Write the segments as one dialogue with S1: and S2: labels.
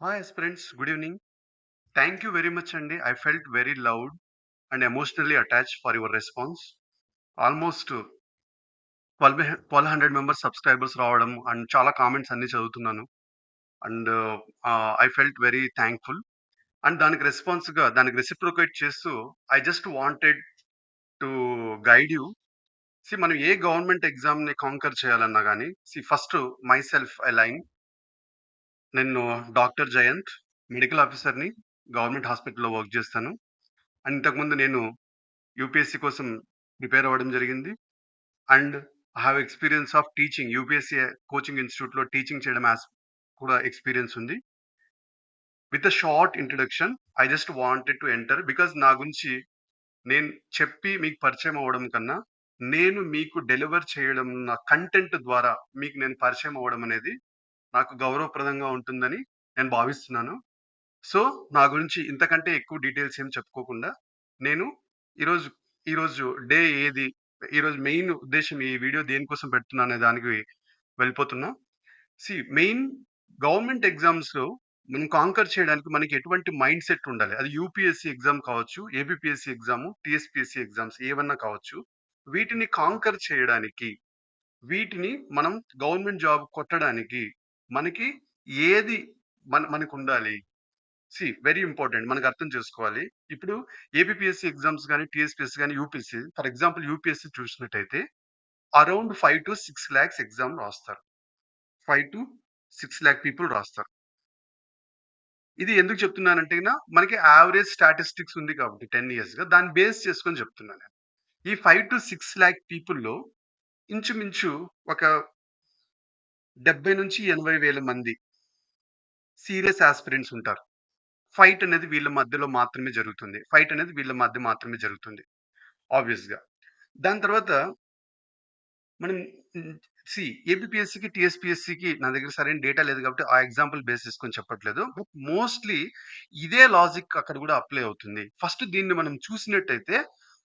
S1: Hi friends good evening thank you very much అండి I felt very loud and emotionally attach for your response almost twelve twelve hundred members subscribers రావడం and చాలా comments అన్ని చదువుతున్నాను. And I felt very thankful and దానికి రెస్పాన్స్గా దానికి reciprocate చేస్తూ I just wanted to guide you see మనం ఏ గవర్నమెంట్ ఎగ్జామ్ని కాంకర్ చేయాలన్నా కానీ see first myself I line నేను డాక్టర్ జయంత్ మెడికల్ ఆఫీసర్ని గవర్నమెంట్ హాస్పిటల్లో వర్క్ చేస్తాను. అండ్ ఇంతకుముందు నేను యూపీఎస్సీ కోసం ప్రిపేర్ అవ్వడం జరిగింది. And I have experience of teaching UPSC coaching ఇన్స్టిట్యూట్లో టీచింగ్ చేయడం యాస్ కూడా ఎక్స్పీరియన్స్ ఉంది. With a short introduction I just wanted to enter because నా గురించి నేను చెప్పి మీకు పరిచయం అవ్వడం కన్నా నేను మీకు డెలివర్ చేయడం నా కంటెంట్ ద్వారా మీకు నేను పరిచయం అవ్వడం అనేది నాకు గౌరవప్రదంగా ఉంటుందని నేను భావిస్తున్నాను. సో నా గురించి ఇంతకంటే ఎక్కువ డీటెయిల్స్ ఏం చెప్పుకోకుండా నేను ఈరోజు ఈరోజు డే ఏది ఈరోజు మెయిన్ ఉద్దేశం ఈ వీడియో దేనికోసం పెడుతున్నా అనే దానికి వెళ్ళిపోతున్నా. సి మెయిన్ గవర్నమెంట్ ఎగ్జామ్స్లో మనం కాంకర్ చేయడానికి మనకి ఎటువంటి మైండ్ సెట్ ఉండాలి. అది యూపీఎస్సీ ఎగ్జామ్ కావచ్చు ఏబిపిఎస్సి ఎగ్జామ్ టీఎస్పిఎస్సి ఎగ్జామ్స్ ఏమన్నా కావచ్చు. వీటిని కాంకర్ చేయడానికి వీటిని మనం గవర్నమెంట్ జాబ్ కొట్టడానికి మనకి ఏది మన మనకు ఉండాలి సి వెరీ ఇంపార్టెంట్. మనకు అర్థం చేసుకోవాలి. ఇప్పుడు ఏబిపిఎస్సి ఎగ్జామ్స్ కానీ టీఎస్పిఎస్సి కానీ యూపీఎస్సి ఫర్ ఎగ్జాంపుల్ యూపీఎస్సి చూసినట్టయితే around five to six lakhs exam రాస్తారు. Five to six lakh people రాస్తారు. ఇది ఎందుకు చెప్తున్నానంటే మనకి యావరేజ్ స్టాటిస్టిక్స్ ఉంది కాబట్టి టెన్ ఇయర్స్గా. దాన్ని బేస్ చేసుకొని చెప్తున్నాను. నేను. ఈ ఫైవ్ టు సిక్స్ ల్యాక్ పీపుల్లో ఇంచుమించు ఒక డెబ్బై నుంచి ఎనభై వేల మంది సీరియస్ ఆస్పిరెంట్స్ ఉంటారు. ఫైట్ అనేది వీళ్ళ మధ్యలో మాత్రమే జరుగుతుంది. ఫైట్ అనేది వీళ్ళ మధ్య మాత్రమే జరుగుతుంది. ఆబ్వియస్గా దాని తర్వాత మనం సి ఏబిపిఎస్సికి టీఎస్పిఎస్సికి నా దగ్గర సరైన డేటా లేదు కాబట్టి ఆ ఎగ్జాంపుల్ బేస్ చేసుకొని చెప్పట్లేదు. బట్ మోస్ట్లీ ఇదే లాజిక్ అక్కడ కూడా అప్లై అవుతుంది. ఫస్ట్ దీన్ని మనం చూసినట్టయితే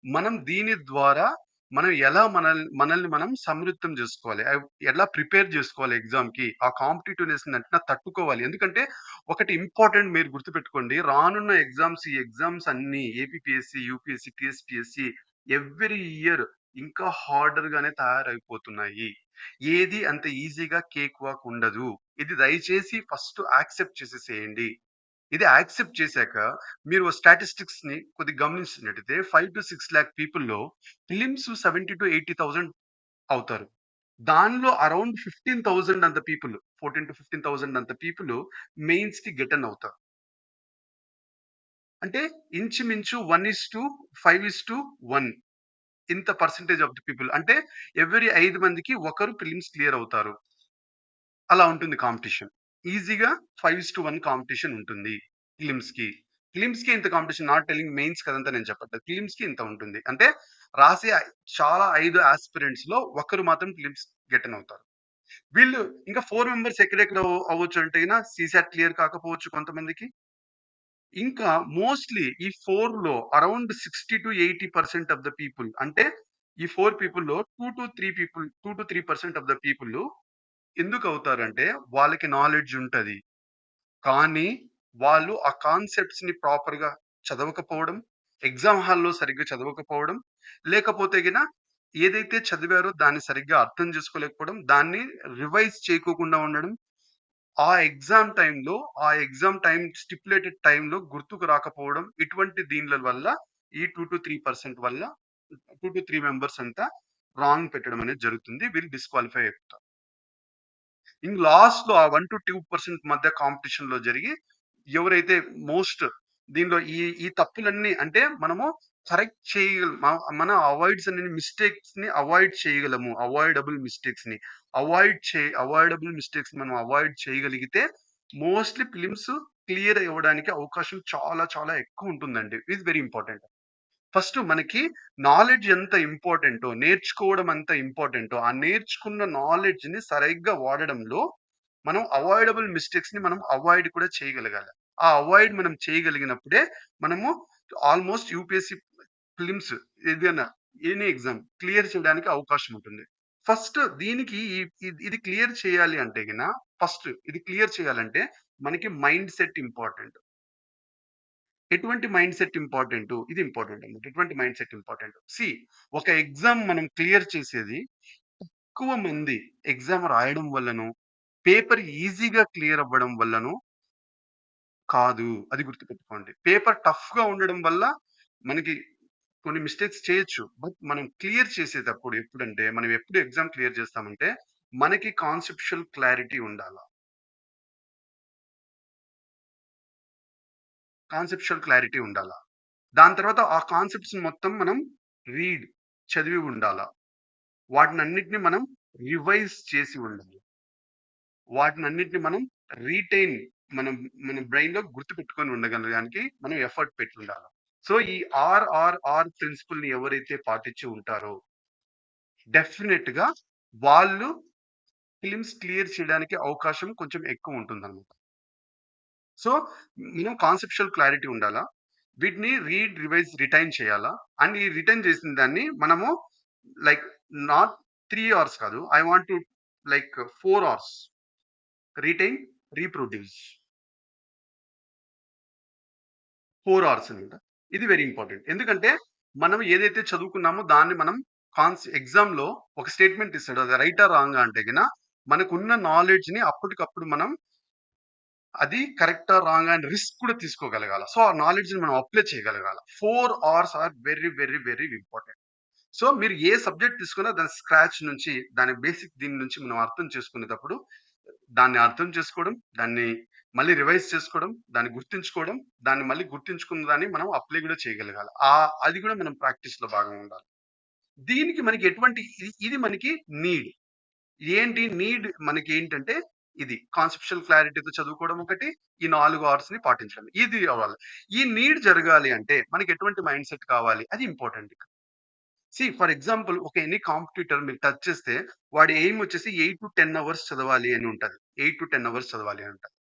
S1: మనం దీని ద్వారా మనం ఎలా మనల్ని మనల్ని మనం సమృద్ధం చేసుకోవాలి? ఎలా ప్రిపేర్ చేసుకోవాలి ఎగ్జామ్కి ఆ కాంపిటేటివ్నెస్ అంటే తట్టుకోవాలి. ఎందుకంటే ఒకటి ఇంపార్టెంట్ మీరు గుర్తుపెట్టుకోండి రానున్న ఎగ్జామ్స్ ఈ ఎగ్జామ్స్ అన్ని APSC UPSC TSPSC every year ఇంకా హార్డర్ గానే తయారైపోతున్నాయి. ఏది అంత ఈజీగా కేక్ వాక్ ఉండదు. ఇది దయచేసి ఫస్ట్ యాక్సెప్ట్ చేసేసేయండి. ఇది యాక్సెప్ట్ చేశాక మీరు స్టాటిస్టిక్స్ని కొద్దిగా గమనించినట్టయితే five to six lakh పీపుల్లో prelims seventy to eighty thousand అవుతారు. దానిలో అరౌండ్ ఫిఫ్టీన్ థౌసండ్ అంత people fourteen to fifteen thousand అంత పీపుల్ మెయిన్స్కి గెటన్ అవుతారు. అంటే ఇంచుమించు one is to five is to one ఇంత పర్సెంటేజ్ ఆఫ్ ది పీపుల్. అంటే ఎవరి ఐదు మందికి ఒకరు ఫిలిమ్స్ క్లియర్ అవుతారు. అలా ఉంటుంది కాంపిటీషన్. ఈజీగా ఫైవ్ టు వన్ కాంపిటీషన్ ఉంటుంది ఫిలిమ్స్కి. ఫిలిమ్స్కి ఇంత కాంపిటీషన్ నాట్ టెలింగ్ మెయిన్స్ కదంతా నేను చెప్పట్లేదు. ఫిలిమ్స్కి ఇంత ఉంటుంది. అంటే రాసే చాలా ఐదు ఆస్పిరెంట్స్లో ఒకరు మాత్రం ఫిలిమ్స్ గెటన్ అవుతారు. వీళ్ళు ఇంకా ఫోర్ మెంబర్స్ ఎక్కడెక్కడ అవ్వచ్చు అంటే సీసాట్ క్లియర్ కాకపోవచ్చు కొంతమందికి. ఇంకా మోస్ట్లీ ఈ ఫోర్లో around sixty to eighty percent of the people అంటే ఈ four పీపుల్లో two to three people two to three percent of the people ఎందుకు అవుతారంటే వాళ్ళకి నాలెడ్జ్ ఉంటది. కానీ వాళ్ళు ఆ కాన్సెప్ట్స్ని చదవకపోవడం ఎగ్జామ్ హాల్లో సరిగ్గా చదవకపోవడం లేకపోతే గిన ఏదైతే చదివారో దాన్ని సరిగ్గా అర్థం చేసుకోలేకపోవడం దాన్ని రివైజ్ చేయకోకుండా ఉండడం ఆ ఎగ్జామ్ టైంలో ఆ ఎగ్జామ్ టైం స్టిపులేటెడ్ టైంలో గుర్తుకు రాకపోవడం ఇటువంటి దీనిల వల్ల ఈ టూ టు త్రీ పర్సెంట్ వల్ల టూ టు త్రీ మెంబర్స్ అంతా రాంగ్ పెట్టడం అనేది జరుగుతుంది. వీళ్ళు డిస్క్వాలిఫై అవుతారు ఇన్ లాస్ట్లో ఆ వన్ టు టూ పర్సెంట్ మధ్య కాంపిటీషన్లో జరిగి ఎవరైతే మోస్ట్ దీనిలో ఈ ఈ తప్పులన్నీ అంటే మనము కరెక్ట్ చేయగలం మన అవాయిడ్స్ అనే మిస్టేక్స్ని అవాయిడ్ చేయగలము. అవాయిడబుల్ మిస్టేక్స్ని అవాయిడ్ చే అవాయిడబుల్ మిస్టేక్స్ మనం అవాయిడ్ చేయగలిగితే మోస్ట్లీ ఫిలిమ్స్ క్లియర్ అవ్వడానికి అవకాశం చాలా చాలా ఎక్కువ ఉంటుందండి. ఇది వెరీ ఇంపార్టెంట్. ఫస్ట్ మనకి నాలెడ్జ్ ఎంత ఇంపార్టెంటో నేర్చుకోవడం అంత ఇంపార్టెంటో ఆ నేర్చుకున్న నాలెడ్జ్ని సరిగ్గా వాడడంలో మనం అవాయిడబుల్ మిస్టేక్స్ని మనం అవాయిడ్ కూడా చేయగలగాలి ఆ అవాయిడ్ మనం చేయగలిగినప్పుడే మనము ఆల్మోస్ట్ యూపీఎస్సి ఫిలిమ్స్ ఏదైనా ఎనీ ఎగ్జామ్ క్లియర్ చేయడానికి అవకాశం ఉంటుంది ఫస్ట్ దీనికి ఇది క్లియర్ చేయాలి అంటే గిన ఫస్ట్ ఇది క్లియర్ చేయాలంటే మనకి మైండ్ సెట్ ఇంపార్టెంట్. ఎటువంటి మైండ్ సెట్ ఇంపార్టెంట్ ఇది ఇంపార్టెంట్ అనమాట ఎటువంటి మైండ్ సెట్ ఇంపార్టెంట్. సి ఒక ఎగ్జామ్ మనం క్లియర్ చేసేది ఎక్కువ మంది ఎగ్జామ్ రాయడం వల్లను పేపర్ ఈజీగా క్లియర్ అవ్వడం వల్లను కాదు. అది గుర్తుపెట్టుకోండి. పేపర్ టఫ్‌గా ఉండడం వల్ల మనకి కొన్ని మిస్టేక్స్ చేయొచ్చు. బట్ మనం క్లియర్ చేసేటప్పుడు ఎప్పుడంటే, మనం ఎప్పుడు ఎగ్జామ్ క్లియర్ చేస్తామంటే, మనకి కాన్సెప్షువల్ క్లారిటీ ఉండాలా కాన్సెప్షువల్ క్లారిటీ ఉండాలా దాని తర్వాత ఆ కాన్సెప్ట్స్ మొత్తం మనం రీడ్ చదివి ఉండాలా వాటిని అన్నిటిని మనం రివైజ్ చేసి ఉండాలి. వాటిని అన్నిటిని మనం రీటైన్ మనం మన బ్రెయిన్‌లో గుర్తుపెట్టుకొని ఉండగలడానికి మనం ఎఫర్ట్ పెట్టి ఉండాలి సో, ఈ ఆర్‌ఆర్‌ఆర్ ప్రిన్సిపల్‌ని ఎవరైతే పాటించి ఉంటారో డెఫినెట్‌గా వాళ్ళు ఫిలిమ్స్ క్లియర్ చేయడానికి అవకాశం కొంచెం ఎక్కువ ఉంటుందన్నమాట. సో, మినిమం కాన్సెప్చువల్ క్లారిటీ ఉండాలా. వీటిని రీడ్, రివైజ్, రిటైన్ చేయాలా. అండ్ ఈ రిటైన్ చేసిన దాన్ని మనము లైక్ నాట్ త్రీ అవర్స్ కాదు. I want to like four hours. Retain, reproduce. Four hours అనమాట ఇది వెరీ ఇంపార్టెంట్. ఎందుకంటే మనం ఏదైతే చదువుకున్నామో దాన్ని మనం కాన్స్ ఎగ్జామ్‌లో ఒక స్టేట్మెంట్ ఇస్తాడు. అది రైటా? రాంగ్ అంటే గిన మనకున్న నాలెడ్జ్‌ని అప్పటికప్పుడు మనం అది కరెక్టా? రాంగ్ అండ్ రిస్క్ కూడా తీసుకోగలగాల. సో, ఆ నాలెడ్జ్‌ని మనం apply చేయగలగాల. Four hours are very, very, very important. So, మీరు ఏ సబ్జెక్ట్ తీసుకున్నా దాని స్క్రాచ్ నుంచి, దాని బేసిక్ దీని నుంచి మనం అర్థం చేసుకునేటప్పుడు, దాన్ని అర్థం చేసుకోవడం, దాన్ని మళ్ళీ రివైజ్ చేసుకోవడం, దాన్ని గుర్తుంచుకోవడం, దాన్ని మళ్ళీ గుర్తుంచుకున్న దాన్ని మనం అప్లై కూడా చేయగలగాలి ఆ అది కూడా మనం ప్రాక్టీస్‌లో భాగంగా ఉండాలి. దీనికి మనకి ఎటువంటి ఇది ఇది మనకి నీడ్. ఏంటి నీడ్ మనకి ఏంటంటే ఇది. కాన్సెప్షువల్ క్లారిటీతో చదువుకోవడం ఒకటి, ఈ నాలుగు అవర్స్ని పాటించడం. ఇది అవ్వాలి. ఈ నీడ్ జరగాలి అంటే మనకి ఎటువంటి మైండ్ సెట్ కావాలి? అది ఇంపార్టెంట్ సి ఫర్ ఎగ్జాంపుల్ ఒక ఎనీ కాంపిటీటర్ మీరు టచ్ చేస్తే వాడి ఎయిమ్ వచ్చేసి 8-10 అవర్స్ చదవాలి అని ఉంటుంది ఎయిట్ టు టెన్ అవర్స్ చదవాలి అని ఉంటుంది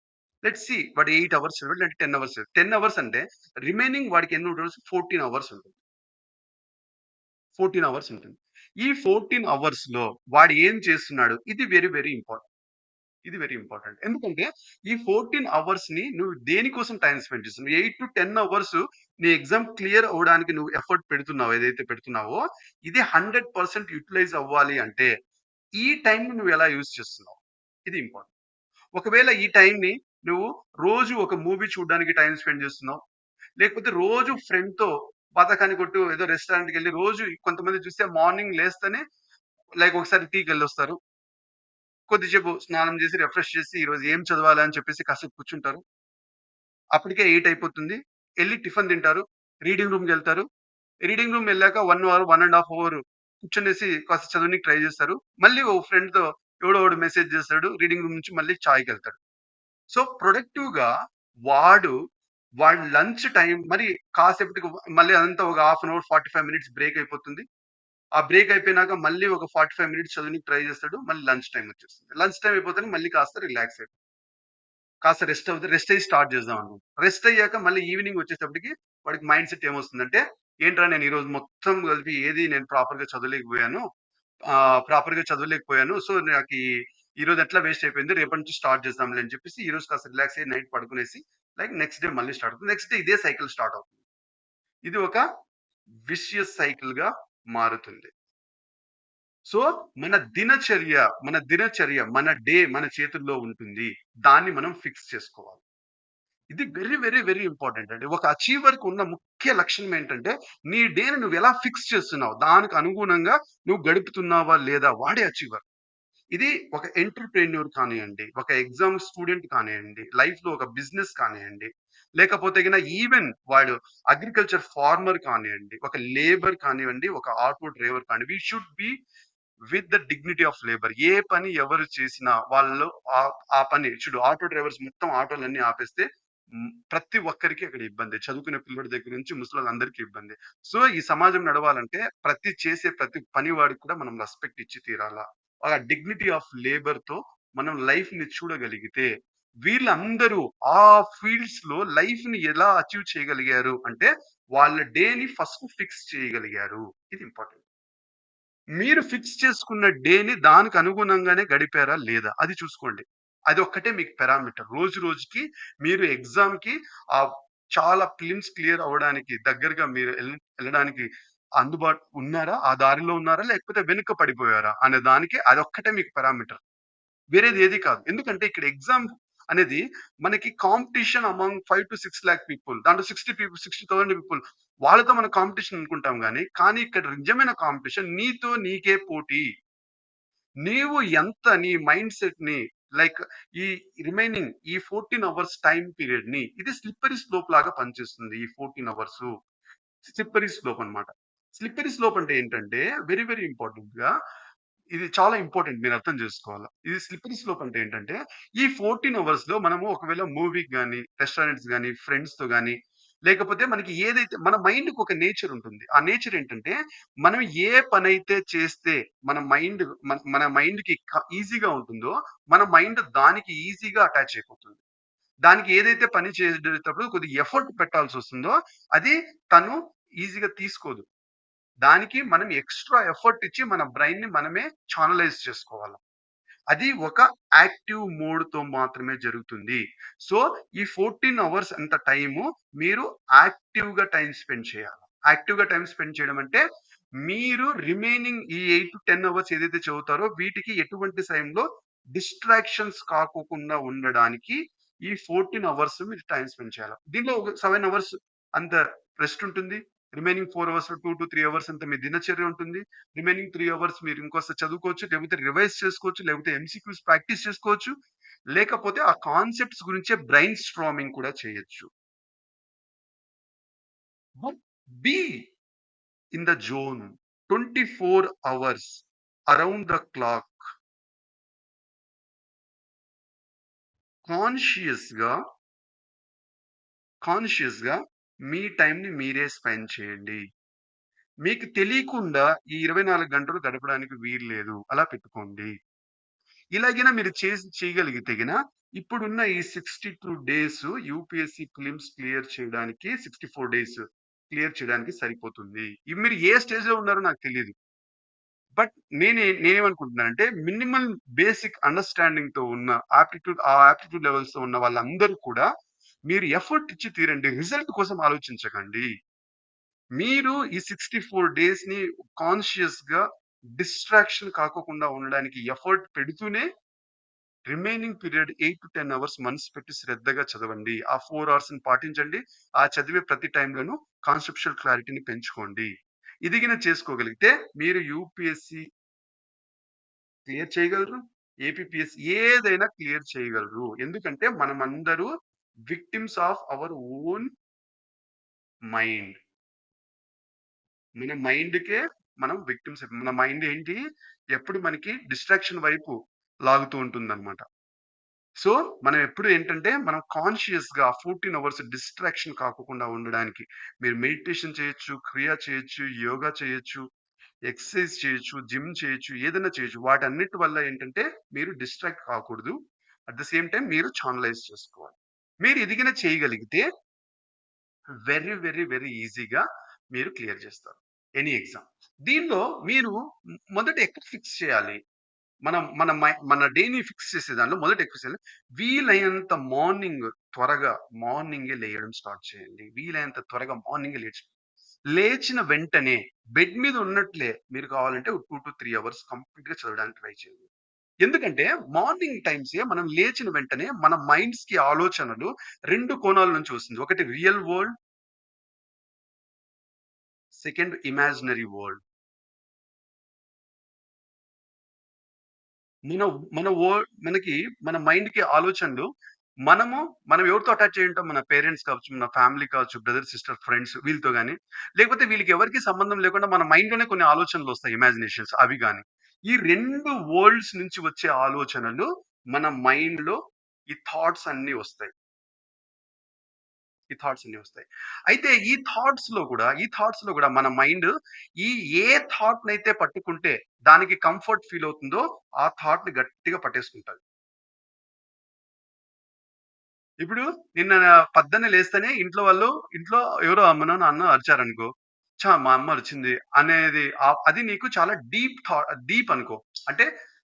S1: లెట్ సీ వాడు ఎయిట్ అవర్స్ చదవాలి లేదంటే 10 అవర్స్ టెన్ అవర్స్ అంటే రిమైనింగ్ వాడికి ఎన్ని ఉంటుంది? 14 అవర్స్ ఉంటుంది. 14 అవర్స్ ఉంటుంది. ఈ ఫోర్టీన్ అవర్స్లో వాడు ఏం చేస్తున్నాడు? ఇది వెరీ, వెరీ ఇంపార్టెంట్. ఇది వెరీ ఇంపార్టెంట్. ఎందుకంటే ఈ 14 అవర్స్‌ని నువ్వు దేనికోసం టైమ్ స్పెండ్ చేస్తున్నావు? 8-10 అవర్స్ నీ ఎగ్జామ్ క్లియర్ అవ్వడానికి నువ్వు ఎఫర్ట్ పెడుతున్నావో, ఏదైతే పెడుతున్నావో ఇది 100% యుటిలైజ్ అవ్వాలి అంటే ఈ టైమ్‌ని నువ్వు ఎలా యూజ్ చేస్తున్నావు? ఇది ఇంపార్టెంట్. ఒకవేళ ఈ టైమ్‌ని నువ్వు రోజు ఒక మూవీ చూడడానికి టైమ్ స్పెండ్ చేస్తున్నావు. లేకపోతే రోజు ఫ్రెండ్‌తో పాతకాని కొట్టు ఏదో రెస్టారెంట్‌కెళ్ళి రోజు కొంతమంది చూస్తే మార్నింగ్ లేస్తేనే లైక్ ఒకసారి టీకెళ్ళొస్తారు. కొద్దిసేపు స్నానం చేసి, రిఫ్రెష్ చేసి ఈరోజు ఏం చదవాలి అని చెప్పేసి కాసేపు కూర్చుంటారు. అప్పటికే ఎయిట్ అయిపోతుంది. వెళ్ళి టిఫిన్ తింటారు. రీడింగ్ రూమ్‌కెళ్తారు. రీడింగ్ రూమ్ వెళ్ళాక one hour, one and half hour కూర్చొనేసి కాస్త చదవడానికి ట్రై చేస్తారు. మళ్ళీ ఓ ఫ్రెండ్‌తో ఎవడో ఒకడు మెసేజ్ చేస్తాడు. రీడింగ్ రూమ్ నుంచి మళ్ళీ చాయ్‌కెళ్తాడు. సో, ప్రొడక్టివ్‌గా వాడు వాడి లంచ్ టైం మరి కాసేపటికి మళ్ళీ అదంతా ఒక half an hour, 45 minutes break అయిపోతుంది. ఆ బ్రేక్ అయిపోయినాక మళ్ళీ ఒక 45 మినిట్స్ చదివి ట్రై చేస్తాడు. మళ్ళీ లంచ్ టైం వచ్చేస్తుంది. లంచ్ టైం అయిపోతేనే మళ్ళీ కాస్త రిలాక్స్ అయిపోతుంది కాస్త రెస్ట్ అవుతే రెస్ట్ అయ్యి స్టార్ట్ చేద్దాం అనుకుంటాం. రెస్ట్ అయ్యాక మళ్ళీ ఈవినింగ్ వచ్చేటప్పటికి వాడికి మైండ్ సెట్ ఏమొస్తుందంటే, ఏంట్రా నేను ఈరోజు మొత్తం కలిపి ఏది నేను ప్రాపర్‌గా చదవలేకపోయాను. ప్రాపర్‌గా చదవలేకపోయాను. సో, నాకు ఈరోజు ఎట్లా వేస్ట్ అయిపోయింది. రేపటి నుంచి స్టార్ట్ చేద్దాంలే అని చెప్పేసి ఈరోజు కాస్త రిలాక్స్ అయ్యి నైట్ పడుకునేసి లైక్ నెక్స్ట్ డే మళ్ళీ స్టార్ట్ అవుతుంది. నెక్స్ట్ డే ఇదే సైకిల్ స్టార్ట్ అవుతుంది. ఇది ఒక విషియస్ సైకిల్‌గా మారుతుంది. సో, మన దినచర్య, మన దినచర్య, మన డే మన చేతుల్లో ఉంటుంది. దాన్ని మనం ఫిక్స్ చేసుకోవాలి. ఇది వెరీ, వెరీ, వెరీ ఇంపార్టెంట్ అండి. ఒక అచీవర్‌కి ఉన్న ముఖ్య లక్షణం ఏంటంటే, నీ డేని నువ్వు ఎలా ఫిక్స్ చేస్తున్నావు? దానికి అనుగుణంగా నువ్వు గడుపుతున్నావా లేదా? వాడే అచీవర్. ఇది ఒక ఎంటర్‌ప్రెన్యూర్ కానివ్వండి ఒక ఎగ్జామ్ స్టూడెంట్ కానివ్వండి లైఫ్‌లో ఒక బిజినెస్ కానివ్వండి లేకపోతే గిన ఈవెన్ వాడు అగ్రికల్చర్ ఫార్మర్ కానివ్వండి ఒక లేబర్ కానివ్వండి, ఒక ఆటో డ్రైవర్ కానివ్వండి. We should be with the dignity of labour. ఏ పని ఎవరు చేసినా వాళ్ళు ఆ పని చూడు ఆటో డ్రైవర్స్ మొత్తం ఆటోలన్నీ ఆపేస్తే ప్రతి ఒక్కరికి అక్కడ ఇబ్బంది చదువుకునే పిల్లడి దగ్గర నుంచి ముసలోళ్ళందరికీ ఇబ్బంది సో, ఈ సమాజం నడవాలంటే ప్రతి చేసే ప్రతి పని వాడికి కూడా మనం రెస్పెక్ట్ ఇచ్చి తీరాలా ఆ డిగ్నిటీ ఆఫ్ లేబర్తో మనం లైఫ్ని చూడగలిగితే వీళ్ళందరూ ఆ ఫీల్డ్స్‌లో లైఫ్‌ని ఎలా అచీవ్ చేయగలిగారు అంటే, వాళ్ళ డేని ఫస్ట్ ఫిక్స్ చేయగలిగారు. ఇది ఇంపార్టెంట్. మీరు ఫిక్స్ చేసుకున్న డేని దానికి అనుగుణంగానే గడిపారా లేదా? అది చూసుకోండి. అది ఒక్కటే మీకు పారామీటర్. రోజు రోజుకి మీరు ఎగ్జామ్కి ఆ చాలా ఫిలిమ్స్ క్లియర్ అవ్వడానికి దగ్గరగా మీరు వెళ్ళడానికి అందుబాటు ఉన్నారా? ఆ దారిలో ఉన్నారా? లేకపోతే వెనుక పడిపోయారా? అనే దానికి అదొక్కటే మీకు పారామీటర్. వేరేది ఏది కాదు. ఎందుకంటే ఇక్కడ ఎగ్జామ్ అనేది మనకి కాంపిటీషన్ అమంగ్ 5-6 పీపుల్. దాంట్లో 60 పీపుల్ 60,000 పీపుల్ వాళ్ళతో మనం కాంపిటీషన్ అనుకుంటాం కానీ కానీ ఇక్కడ నిజమైన కాంపిటీషన్ నీతో నీకే పోటీ. నీవు ఎంత నీ మైండ్ సెట్ని లైక్ ఈ రిమైనింగ్ ఈ 14 అవర్స్ టైం పీరియడ్ని ఇది స్లిప్పరీ స్లోప్ లాగా పనిచేస్తుంది. ఈ ఫోర్టీన్ అవర్స్ స్లిప్పరీ స్లోప్ అన్నమాట. స్లిప్పరీ స్లోప్ అంటే ఏంటంటే వెరీ వెరీ ఇంపార్టెంట్గా ఇది చాలా ఇంపార్టెంట్ మీరు అర్థం చేసుకోవాలి ఇది స్లిప్పరీ స్లోప్ అంటే ఏంటంటే ఈ ఫోర్టీన్ అవర్స్లో మనము ఒకవేళ మూవీకి కానీ రెస్టారెంట్స్ కానీ ఫ్రెండ్స్తో కానీ లేకపోతే మనకి ఏదైతే మన మైండ్‌కి ఒక నేచర్ ఉంటుంది. ఆ నేచర్ ఏంటంటే మనం ఏ పనైతే చేస్తే మన మైండ్ మన మైండ్ మైండ్‌కి ఈజీగా ఉంటుందో, మన మైండ్ దానికి ఈజీగా అటాచ్ అయిపోతుంది. దానికి ఏదైతే పని చేసేటప్పుడు కొద్దిగా ఎఫర్ట్ పెట్టాల్సి వస్తుందో అది తను ఈజీగా తీసుకోదు. దానికి మనం ఎక్స్‌ట్రా ఎఫర్ట్ ఇచ్చి మన బ్రైన్‌ని మనమే ఛానలైజ్ చేసుకోవాలి అది ఒక యాక్టివ్ మోడ్‌తో మాత్రమే జరుగుతుంది. సో, ఈ 14 అవర్స్ అంత టైము మీరు యాక్టివ్‌గా టైం స్పెండ్ చేయాల. యాక్టివ్‌గా టైం స్పెండ్ చేయడం అంటే మీరు రిమైనింగ్ ఈ 8-10 అవర్స్ ఏదైతే చదువుతారో వీటికి ఎటువంటి సమయంలో డిస్ట్రాక్షన్స్ కాకోకుండా ఉండడానికి ఈ 14 అవర్స్ మీరు టైం స్పెండ్ చేయాలి దీనిలో ఒక సెవెన్ అవర్స్ అంత రెస్ట్ ఉంటుంది. రిమైనింగ్ ఫోర్ అవర్స్ 2-3 అవర్స్ అంతా మీ దినచర్య ఉంటుంది. రిమైనింగ్ త్రీ అవర్స్ మీరు ఇంకోసారి చదువుకోవచ్చు. లేకపోతే రివైజ్ చేసుకోవచ్చు. లేకపోతే ఎంసీక్యూస్ ప్రాక్టీస్ చేసుకోవచ్చు. లేకపోతే ఆ కాన్సెప్ట్స్ గురించే బ్రెయిన్ స్ట్రామింగ్ కూడా చేయొచ్చు. Be in the zone 24 hours around the clock. కాన్షియస్‌గా కాన్షియస్‌గా మీ టైంని మీరే స్పెండ్ చేయండి. మీకు తెలియకుండా ఈ 24 గంటలు గడపడానికి వీలు లేదు. అలా పెట్టుకోండి. ఇలాగైనా మీరు చేసి చేయగలిగితే గిన ఇప్పుడున్న ఈ 62 డేస్ యూపీఎస్సీ ప్రిలిమ్స్ క్లియర్ చేయడానికి 64 డేస్ క్లియర్ చేయడానికి సరిపోతుంది. ఇవి మీరు ఏ స్టేజ్‌లో ఉన్నారో నాకు తెలీదు. బట్ నేనే నేనేమనుకుంటున్నానంటే మినిమల్ బేసిక్ అండర్‌స్టాండింగ్‌తో ఉన్న ఆప్టిట్యూడ్ ఆ ఆప్టిట్యూడ్ లెవెల్స్‌తో ఉన్న వాళ్ళందరూ కూడా మీరు ఎఫర్ట్ ఇచ్చి తీరండి. రిజల్ట్ కోసం ఆలోచించకండి. మీరు ఈ 64 డేస్‌ని కాన్షియస్‌గా డిస్ట్రాక్షన్ కాకోకుండా ఉండడానికి ఎఫర్ట్ పెడుతూనే రిమైనింగ్ పీరియడ్ 8-10 అవర్స్ మనసు పెట్టి శ్రద్ధగా చదవండి. ఆ 4 అవర్స్‌ని పాటించండి. ఆ చదివే ప్రతి టైమ్‌లోనూ కాన్సెప్షువల్ క్లారిటీని పెంచుకోండి. ఇదిగిన చేసుకోగలిగితే మీరు యూపీఎస్సీ క్లియర్ చేయగలరు. ఏపీఎస్ ఏదైనా క్లియర్ చేయగలరు. ఎందుకంటే మనమందరూ victims of our own mind. మన మైండ్‌కే మనం విక్టిమ్స్. మన మైండ్ ఏంటి ఎప్పుడు మనకి డిస్ట్రాక్షన్ వైపు లాగుతూ ఉంటుంది అనమాట సో, మనం ఎప్పుడు ఏంటంటే మనం కాన్షియస్‌గా 14 అవర్స్ డిస్ట్రాక్షన్ కాకుండా ఉండడానికి మీరు మెడిటేషన్ చేయొచ్చు, క్రియ చేయొచ్చు, యోగా చేయొచ్చు, ఎక్సర్సైజ్ చేయొచ్చు, జిమ్ చేయొచ్చు, ఏదైనా చేయొచ్చు. వాటన్నిటి వల్ల ఏంటంటే మీరు డిస్ట్రాక్ట్ కాకూడదు. అట్ ద సేమ్ టైం మీరు ఛానలైజ్ చేసుకోవాలి. మీరు ఎదిగిన చేయగలిగితే వెరీ, వెరీ, వెరీ ఈజీగా మీరు క్లియర్ చేస్తారు. Any exam. దీనిలో మీరు మొదట ఎక్కడ ఫిక్స్ చేయాలి? మనం మన మన డేని ఫిక్స్ చేసే దాంట్లో మొదట ఎక్కువ చేయాలి. వీలైనంత మార్నింగ్ త్వరగా మార్నింగే లేయడం స్టార్ట్ చేయండి. వీలైనంత త్వరగా మార్నింగే లేచి లేచిన వెంటనే బెడ్ మీద ఉన్నట్లే మీరు కావాలంటే 2-3 అవర్స్ కంప్లీట్‌గా చదవడానికి ట్రై చేయండి. ఎందుకంటే మార్నింగ్ టైమ్సే మనం లేచిన వెంటనే మన మైండ్స్కి ఆలోచనలు రెండు కోణాల నుంచి వస్తుంది. ఒకటి real world second imaginary world. మన మన వో మనకి మన మైండ్కి ఆలోచనలు మనము మనం ఎవరితో అటాచ్ అయ్యి ఉంటాం? మన పేరెంట్స్ కావచ్చు, మన ఫ్యామిలీ కావచ్చు, బ్రదర్, సిస్టర్, ఫ్రెండ్స్ వీళ్ళతో కానీ లేకపోతే వీళ్ళకి ఎవరికి సంబంధం లేకుండా మన మైండ్‌లోనే కొన్ని ఆలోచనలు వస్తాయి ఇమాజినేషన్స్ అవి కానీ ఈ రెండు వరల్డ్స్ నుంచి వచ్చే ఆలోచనలు మన మైండ్‌లో ఈ థాట్స్ అన్నీ వస్తాయి. ఈ థాట్స్ అన్నీ వస్తాయి. అయితే ఈ థాట్స్లో కూడా ఈ థాట్స్‌లో కూడా మన మైండ్ ఈ ఏ థాట్‌నైతే పట్టుకుంటే దానికి కంఫర్ట్ ఫీల్ అవుతుందో ఆ థాట్‌ని గట్టిగా పట్టేసుకుంటారు ఇప్పుడు నిన్న పొద్దున్నే లేస్తేనే ఇంట్లో వాళ్ళు ఇంట్లో ఎవరో అమ్మనో, నాన్న అరిచారనుకో, చా మా అమ్మ వచ్చింది అనేది ఆహ్, అది నీకు చాలా డీప్ థా డీప్ అనుకో. అంటే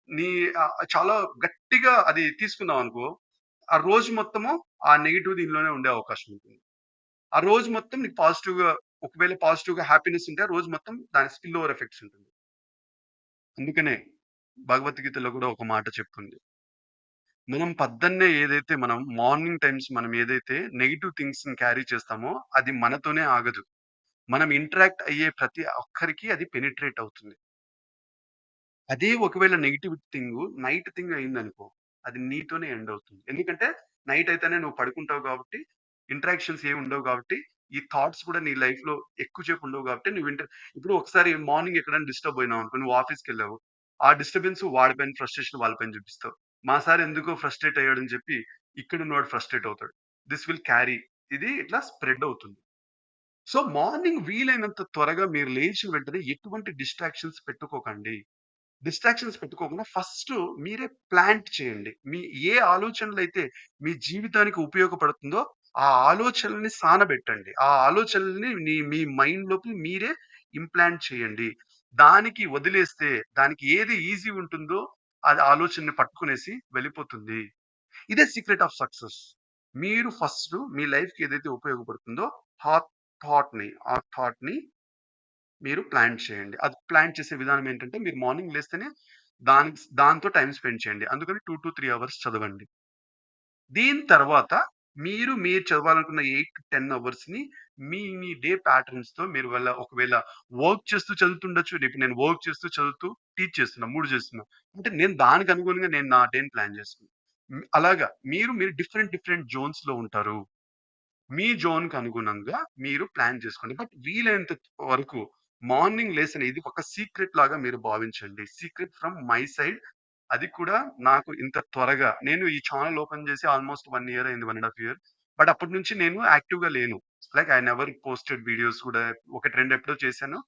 S1: నీ ఆహ్, చాలా గట్టిగా అది తీసుకున్నావనుకో, ఆ రోజు మొత్తము ఆ నెగెటివ్ దీనిలోనే ఉండే అవకాశం ఉంటుంది. ఆ రోజు మొత్తం నీకు పాజిటివ్‌గా ఒకవేళ పాజిటివ్‌గా హ్యాపీనెస్ ఉంటే, ఆ రోజు మొత్తం దాని స్పిల్ ఓవర్ ఎఫెక్ట్స్ ఉంటుంది. అందుకనే భగవద్గీతలో కూడా ఒక మాట చెప్తుంది. మనం పద్దన్నే ఏదైతే మనం మార్నింగ్ టైమ్స్ మనం ఏదైతే నెగెటివ్ థింగ్స్‌ని క్యారీ చేస్తామో, అది మనతోనే ఆగదు. మనం ఇంటరాక్ట్ అయ్యే ప్రతి ఒక్కరికి అది పెనిట్రేట్ అవుతుంది. అదే ఒకవేళ నెగెటివ్ థింగు నైట్ థింగ్ అయిందనుకో, అది నీతోనే ఎండ్ అవుతుంది. ఎందుకంటే నైట్ అయితేనే నువ్వు పడుకుంటావు కాబట్టి, ఇంటరాక్షన్స్ ఏమి ఉండవు కాబట్టి, ఈ థాట్స్ కూడా నీ లైఫ్‌లో ఎక్కువ సేపు ఉండవు కాబట్టి నువ్వు ఇంటర్ ఇప్పుడు ఒకసారి మార్నింగ్ ఎక్కడైనా డిస్టర్బ్ అయినావనుకో, నువ్వు ఆఫీస్‌కెళ్ళావు. ఆ డిస్టర్బెన్స్ వాడి పైన ఫ్రస్ట్రేషన్ వాళ్ళ పైన చూపిస్తావు. మా సార్ ఎందుకో ఫ్రస్ట్రేట్ అయ్యాడని చెప్పి, ఇక్కడ ఉన్నవాడు ఫ్రస్ట్రేట్ అవుతాడు. This will carry. ఇది ఇట్లా స్ప్రెడ్ అవుతుంది. సో, మార్నింగ్ వీలైనంత త్వరగా మీరు లేచిన వెంటనే ఎటువంటి డిస్ట్రాక్షన్స్ పెట్టుకోకండి. డిస్ట్రాక్షన్స్ పెట్టుకోకుండా ఫస్టు మీరే ప్లాంట్ చేయండి. మీ ఏ ఆలోచనలైతే మీ జీవితానికి ఉపయోగపడుతుందో, ఆ ఆలోచనల్ని సానబెట్టండి. ఆ ఆలోచనలని నీ మీ మైండ్ లోపల మీరే ఇంప్లాంట్ చేయండి. దానికి వదిలేస్తే, దానికి ఏది ఈజీ ఉంటుందో, అది ఆలోచనని పట్టుకునేసి వెళ్ళిపోతుంది. ఇదే సీక్రెట్ ఆఫ్ సక్సెస్. మీరు ఫస్టు మీ లైఫ్‌కి ఏదైతే ఉపయోగపడుతుందో, హాట్ థాట్‌ని ఆ థాట్‌ని మీరు ప్లాన్ చేయండి. అది ప్లాన్ చేసే విధానం ఏంటంటే, మీరు మార్నింగ్ లేస్తేనే దానికి దాంతో టైం స్పెండ్ చేయండి. అందుకని 2-3 అవర్స్ చదవండి. దీని తర్వాత మీరు, మీరు చదవాలనుకున్న 8-10 అవర్స్‌ని మీ, మీ డే ప్యాటర్న్స్‌తో మీరు వెళ్ళ ఒకవేళ వర్క్ చేస్తూ చదువుతుండొచ్చు. రేపు నేను వర్క్ చేస్తూ, చదువుతూ, టీచ్ చేస్తున్నా. మూడు చేస్తున్నా. అంటే నేను దానికి అనుగుణంగా నేను నా డేని ప్లాన్ చేస్తున్నాను అలాగా మీరు, మీరు డిఫరెంట్, డిఫరెంట్ జోన్స్‌లో ఉంటారు. మీ జోన్‌కి అనుగుణంగా మీరు ప్లాన్ చేసుకోండి. బట్ వీలైనంత వరకు మార్నింగ్ లేసిన ఇది ఒక సీక్రెట్ లాగా మీరు భావించండి. Secret from my side. అది కూడా నాకు ఇంత త్వరగా నేను ఈ ఛానల్ ఓపెన్ చేసి ఆల్‌మోస్ట్ వన్ ఇయర్ అయింది. One and half year. But అప్పటి నుంచి నేను యాక్టివ్‌గా లేను. Like I never posted videos కూడా ఒక ట్రెండ్ ఎప్పుడో చేశాను.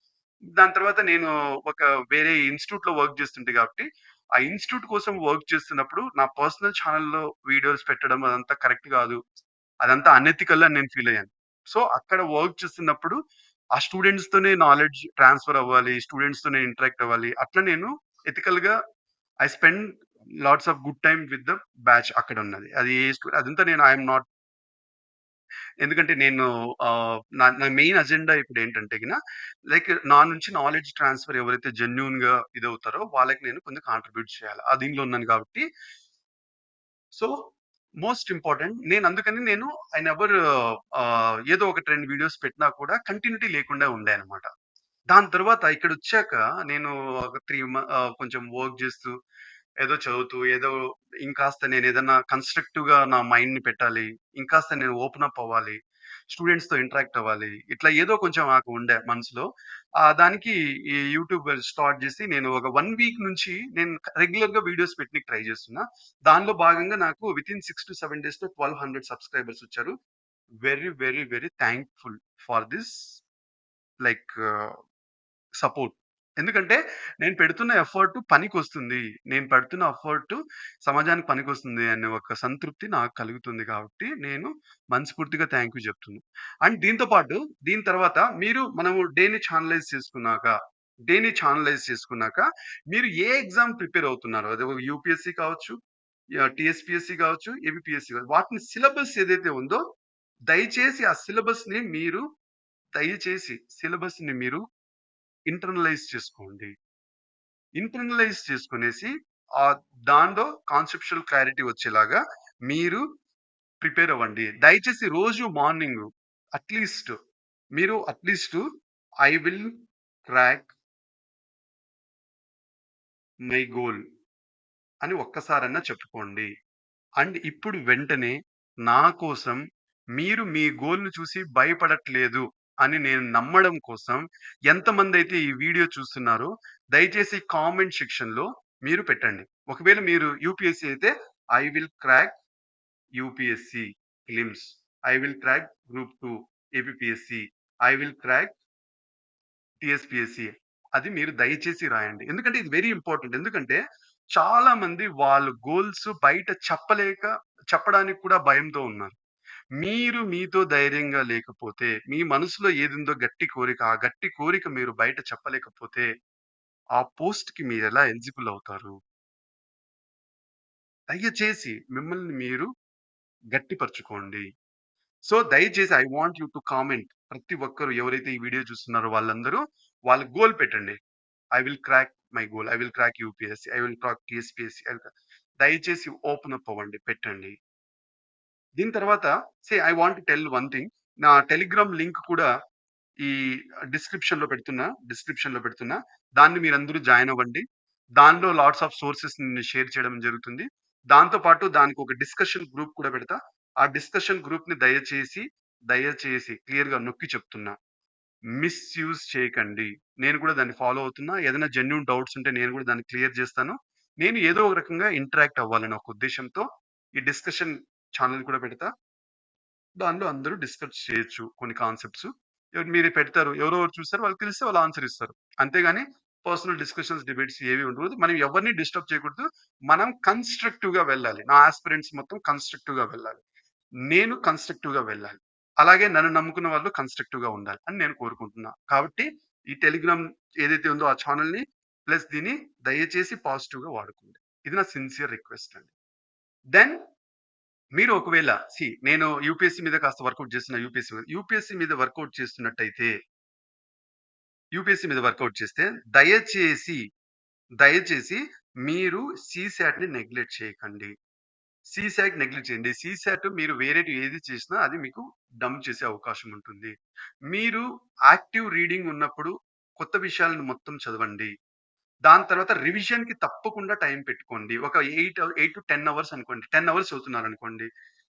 S1: దాని తర్వాత నేను ఒక వేరే ఇన్స్టిట్యూట్లో వర్క్ చేస్తుంటే కాబట్టి, ఆ ఇన్‌స్టిట్యూట్ కోసం వర్క్ చేస్తున్నప్పుడు నా పర్సనల్ ఛానల్లో వీడియోస్ పెట్టడం అదంతా కరెక్ట్ కాదు. అదంతా అనెథికల్ అని నేను ఫీల్ అయ్యాను. సో, అక్కడ వర్క్ చేస్తున్నప్పుడు ఆ స్టూడెంట్స్‌తోనే నాలెడ్జ్ ట్రాన్స్‌ఫర్ అవ్వాలి. స్టూడెంట్స్ తోనే ఇంటరాక్ట్ అవ్వాలి. అట్లా నేను ఎథికల్‌గా I spend lots of good time with the batch అక్కడ ఉన్నది అది ఏ అదంతా నేను ఐఎమ్ నాట్ ఎందుకంటే నేను నా నా మెయిన్ అజెండా ఇప్పుడు ఏంటంటే లైక్ నా నుంచి నాలెడ్జ్ ట్రాన్స్‌ఫర్ ఎవరైతే జెన్యూన్‌గా ఇదవుతారో వాళ్ళకి నేను కొంచెం కాంట్రిబ్యూట్ చేయాలి. ఆ దీనిలో ఉన్నాను కాబట్టి సో, మోస్ట్ ఇంపార్టెంట్ నేను అందుకని నేను ఐ నెవర్ ఏదో ఒక ట్రెండ్ వీడియోస్ పెట్టినా కూడా కంటిన్యూటీ లేకుండా ఉండే అన్నమాట. దాని తర్వాత ఇక్కడ వచ్చాక నేను ఒక త్రీ కొంచెం వర్క్ చేస్తూ, ఏదో చదువుతూ, ఏదో ఇంకాస్త కన్స్ట్రక్టివ్ కన్‌స్ట్రక్టివ్‌గా నా మైండ్‌ని పెట్టాలి. ఇంకాస్త నేను ఓపెన్ అప్ అవ్వాలి. స్టూడెంట్స్‌తో ఇంటరాక్ట్ అవ్వాలి. ఇట్లా ఏదో కొంచెం నాకు ఉండే మనసులో. ఆ దానికి ఈ యూట్యూబ్ స్టార్ట్ చేసి నేను ఒక వన్ వీక్ నుంచి నేను రెగ్యులర్‌గా వీడియోస్ పెట్టినకి ట్రై చేస్తున్నా. దానిలో భాగంగా నాకు వితిన్ 6-7 డేస్‌లో 1200 సబ్‌స్క్రైబర్స్ వచ్చారు. Very, very, very thankful for this like support. ఎందుకంటే నేను పెడుతున్న ఎఫర్ట్ పనికి వస్తుంది నేను పెడుతున్న ఎఫర్ట్ సమాజానికి పనికొస్తుంది అనే ఒక సంతృప్తి నాకు కలుగుతుంది కాబట్టి, నేను మనస్ఫూర్తిగా థాంక్ యూ చెప్తున్నా. అండ్ దీంతో పాటు దీని తర్వాత మీరు మనము డేని ఛానలైజ్ చేసుకున్నాక, డేని ఛానలైజ్ చేసుకున్నాక మీరు ఏ ఎగ్జామ్ ప్రిపేర్ అవుతున్నారో అది యూపీఎస్సీ కావచ్చు, యాహ్! కావచ్చు, ఏబీపీఎస్‌సి కావచ్చు. వాటిని సిలబస్ ఏదైతే ఉందో దయచేసి ఆ సిలబస్‌ని మీరు దయచేసి సిలబస్‌ని మీరు ఇంటర్నలైజ్ చేసుకోండి. ఇంటర్నలైజ్ చేసుకునేసి ఆ దాంట్లో కాన్సెప్షువల్ క్లారిటీ వచ్చేలాగా మీరు ప్రిపేర్ అవ్వండి. దయచేసి రోజు మార్నింగ్ అట్‌లీస్ట్ మీరు at least I will crack my goal అని ఒక్కసారన్నా చెప్పుకోండి. అండ్ ఇప్పుడు వెంటనే నా కోసం మీరు మీ గోల్‌ని చూసి భయపడట్లేదు అని నేను నమ్మడం కోసం ఎంతమందైతే ఈ వీడియో చూస్తున్నారో దయచేసి కామెంట్ సెక్షన్‌లో మీరు పెట్టండి. ఒకవేళ మీరు యూపీఎస్‌సి అయితే I will crack UPSC prelims I will crack group 2 APPSC. I will crack TSPSC. అది మీరు దయచేసి రాయండి. ఎందుకంటే ఇది వెరీ ఇంపార్టెంట్. ఎందుకంటే చాలా మంది వాళ్ళ గోల్స్ బయట చెప్పలేక చెప్పడానికి కూడా భయంతో ఉన్నారు. మీరు మీతో ధైర్యంగా లేకపోతే, మీ మనసులో ఏదుందో గట్టి కోరిక, ఆ గట్టి కోరిక మీరు బయట చెప్పలేకపోతే, ఆ పోస్ట్‌కి మీరెలా ఎలిజిబుల్ అవుతారు? దయచేసి మిమ్మల్ని మీరు గట్టిపరుచుకోండి. సో, దయచేసి I want you to comment. ప్రతి ఒక్కరు ఎవరైతే ఈ వీడియో చూస్తున్నారో వాళ్ళందరూ వాళ్ళ గోల్ పెట్టండి. I will crack my goal. I will crack UPSC. I will crack TSPSC. దయచేసి ఓపెన్ అప్ అవ్వండి. పెట్టండి. దీని తర్వాత say I want tell one thing. నా టెలిగ్రామ్ లింక్ కూడా ఈ డిస్క్రిప్షన్‌లో పెడుతున్నా. డిస్క్రిప్షన్‌లో పెడుతున్నా. దాన్ని మీరందరూ జాయిన్ అవ్వండి. దానిలో లాట్స్ ఆఫ్ సోర్సెస్‌ని షేర్ చేయడం జరుగుతుంది. దాంతో పాటు దానికి ఒక డిస్కషన్ గ్రూప్ కూడా పెడతా. ఆ డిస్కషన్ గ్రూప్‌ని దయచేసి, దయచేసి క్లియర్‌గా నొక్కి చెప్తున్నా. మిస్‌యూజ్ చేయకండి. నేను కూడా దాన్ని ఫాలో అవుతున్నా. ఏదైనా జెన్యున్ డౌట్స్ ఉంటే నేను కూడా దాన్ని క్లియర్ చేస్తాను. నేను ఏదో ఒక రకంగా ఇంటరాక్ట్ అవ్వాలని ఒక ఉద్దేశంతో ఈ డిస్కషన్ ఛానల్ కూడా పెడతా. దానిలో అందరూ డిస్కస్ చేయొచ్చు కొన్ని కాన్సెప్ట్స్. మీరు పెడతారు. ఎవరో చూస్తారు. వాళ్ళకి తెలిస్తే వాళ్ళు ఆన్సర్ ఇస్తారు. అంతేగాని పర్సనల్ డిస్కషన్స్, డిబేట్స్ ఏవి ఉండకూడదు. మనం ఎవరిని డిస్టర్బ్ చేయకూడదు. మనం కన్స్ట్రక్టివ్గా వెళ్ళాలి. నా ఆస్పిరెంట్స్ మొత్తం కన్స్ట్రక్టివ్గా వెళ్ళాలి. నేను కన్స్ట్రక్టివ్గా వెళ్ళాలి. అలాగే నన్ను నమ్ముకున్న వాళ్ళు కన్స్ట్రక్టివ్గా ఉండాలి అని నేను కోరుకుంటున్నా. కాబట్టి ఈ టెలిగ్రామ్ ఏదైతే ఉందో ఆ ఛానెల్‌ని ప్లస్ దీన్ని దయచేసి పాజిటివ్గా వాడుకోండి. ఇది నా సిన్సియర్ రిక్వెస్ట్ అండి. దెన్ మీరు ఒకవేళ సీ నేను యూపీఎస్సీ మీద కాస్త వర్కౌట్ చేస్తున్నా యూపీఎస్సీ మీద. యూపీఎస్సీ మీద వర్కౌట్ చేస్తున్నట్టయితే యూపీఎస్సీ మీద వర్కౌట్ చేస్తే దయచేసి, దయచేసి మీరు సీసాట్‌ని నెగ్లెక్ట్ చేయకండి. సీసాట్ నెగ్లెక్ట్ చేయండి. సీసాట్ మీరు వేరేటి ఏది చేసినా అది మీకు డమ్ చేసే అవకాశం ఉంటుంది. మీరు యాక్టివ్ రీడింగ్ ఉన్నప్పుడు కొత్త విషయాలను మొత్తం చదవండి. దాని తర్వాత రివిజన్‌కి తప్పకుండా టైం పెట్టుకోండి. ఒక eight eight to ten hours అనుకోండి. 10 అవర్స్ చదువుతున్నారనుకోండి.